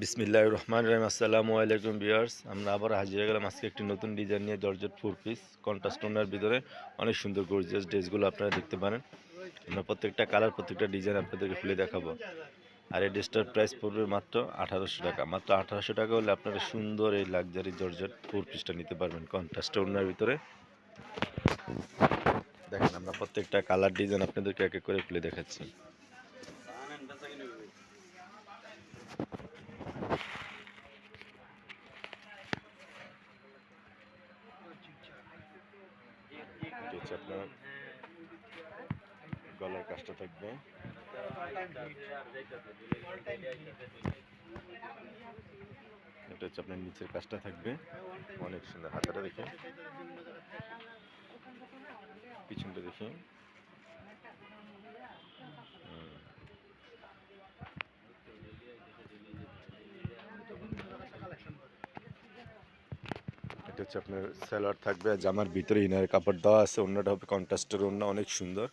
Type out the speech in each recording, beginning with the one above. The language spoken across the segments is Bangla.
বিসমিল্লাহ রহমান রহিম। আসসালামু আলাইকুম বিয়ার্স আমরা আবার হাজির গেলাম। আজকে একটি নতুন ডিজাইন নিয়ে জর্জেট ফোর পিস কন্ট্রাস্টোনার ভিতরে। অনেক সুন্দর গর্জিয়াস ড্রেসগুলো আপনারা দেখতে পারেন। আমরা প্রত্যেকটা কালার প্রত্যেকটা ডিজাইন আপনাদেরকে খুলে দেখাবো। আর এই ড্রেসটার প্রাইস পড়বে মাত্র আঠারোশো টাকা। মাত্র আঠারোশো টাকা হলে আপনারা সুন্দর এই লাক্সারি জর্জেট ফোর পিসটা নিতে পারবেন কন্ট্রাস্টোনার ভিতরে। দেখেন, আমরা প্রত্যেকটা কালার ডিজাইন আপনাদেরকে এক এক করে খুলে দেখাচ্ছি। এটা হচ্ছে আপনার। গলার কাজটা থাকবে। এটা হচ্ছে আপনার নিচের কাজটা থাকবে। অনেক সুন্দর হাতাটা দেখে পিছনটা দেখি হচ্ছে আপনার স্যালোয়ার থাকবে জামার ভিতরে ইনার কাপড় দেওয়া আছে, অন্যটা হবে কন্ট্রাস্টের অন্য অনেক সুন্দর।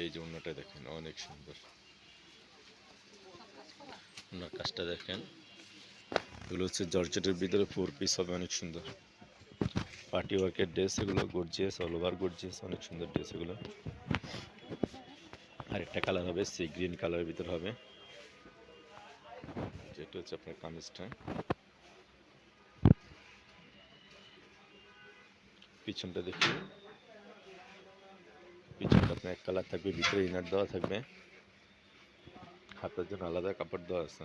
এই যে অন্যটা দেখেন, অনেক সুন্দর। ওনার কাজটা দেখেন, এগুলো হচ্ছে জর্জেটের ভিতরে ফোর পিস হবে, অনেক সুন্দর। পার্টি ওয়ার্কের ড্রেস এগুলো গর্জিয়াস অল ওভার গর্জিয়াস অনেক সুন্দর ড্রেস এগুলো। আর একটা কালার হবে, সি গ্রিন কালারের ভিতর হবে। যেটা হচ্ছে আপনার কামিজটা পিছনটা দেখি। পিছনটা আপনার এক কালার থাকবে, ভিতরে ইনার দেওয়া থাকবে। হাতের জন্য আলাদা কাপড় দেওয়া আছে।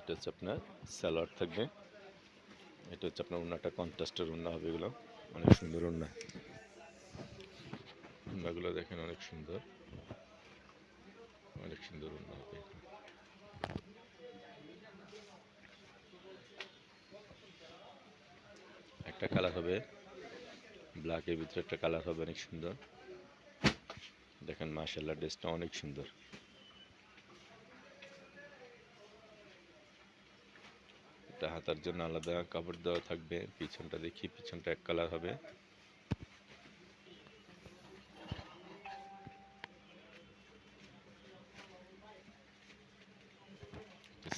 এটা হচ্ছে আপনার স্যালোয়ার থাকবে। এটা হচ্ছে আপনার ওনাটা কন্ট্রাস্টের ওনা হবে এগুলো। অনেক সুন্দর ওনা ওনাগুলো দেখেন অনেক সুন্দর। অনেক সুন্দর ওনা হবে একটা কালার হবে। ব্ল্যাকের ভিতরে একটা কালার হবে, অনেক সুন্দর। দেখেন মার্শাল্লাহ ড্রেসটা অনেক সুন্দর। এটা হাতার জন্য আলাদা কাপড় দেওয়া থাকবে। পিছনটা দেখি, পিছনটা এক কালার হবে।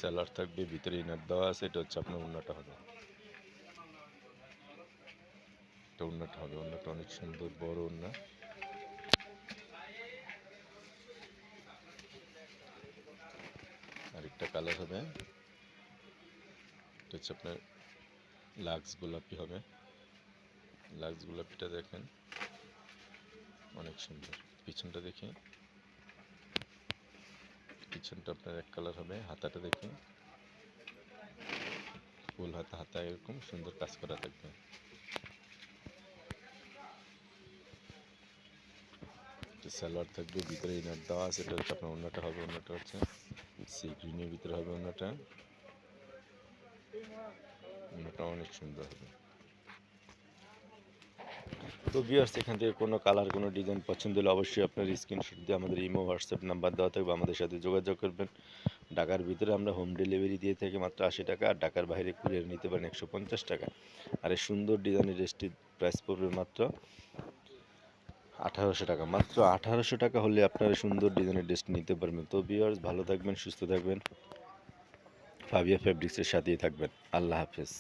স্যালার থাকবে, ভিতরে ইনার দেওয়া আছে, এটা হচ্ছে আপনার অন্যটা হবে। এটা অন্যটা হবে। অন্যটা অনেক সুন্দর, বড় অন্য আরেকটা কালার হবে। এটা হচ্ছে আপনার লাক্স গোলাপি হবে। লাক্স গোলাপিটা দেখেন, অনেক সুন্দর। পিছনটা দেখি। পিছনটা আপনার এক কালার হবে, হাতাটা দেখি। ফুল হাতা হাতা এরকম সুন্দর কাজ করা থাকবে। সালোয়ার থাকবে, ভিতরে ইনার দেওয়া আছে, এটা হচ্ছে আপনার অন্যটা হবে, অন্যটা হচ্ছে সি গ্রিনের ভিতরে হবে অন্যটা। অন্যটা অনেক সুন্দর হবে। তো বিয়ার্স এখান থেকে কোনো কালার কোনো ডিজাইন পছন্দ হলে অবশ্যই আপনার স্ক্রিনশট দিয়ে আমাদের ইমো হোয়াটসঅ্যাপ নাম্বার দেওয়া থাকবে, আমাদের সাথে যোগাযোগ করবেন। ঢাকার ভিতরে আমরা হোম ডেলিভারি দিয়ে থাকি মাত্র আশি টাকা, আর ঢাকার বাইরে কুরিয়ার নিতে পারেন একশো পঞ্চাশ টাকা। আর এই সুন্দর ডিজাইনের ড্রেসটির প্রাইস পড়বে মাত্র আঠারোশো টাকা। মাত্র আঠারোশো টাকা হলে আপনারা সুন্দর ডিজাইনের ড্রেস নিতে পারবেন। তো বিয়ার্স ভালো থাকবেন, সুস্থ থাকবেন। ফাবিয়া ফ্যাব্রিক্সের সাথেই থাকবেন। আল্লাহ হাফেজ।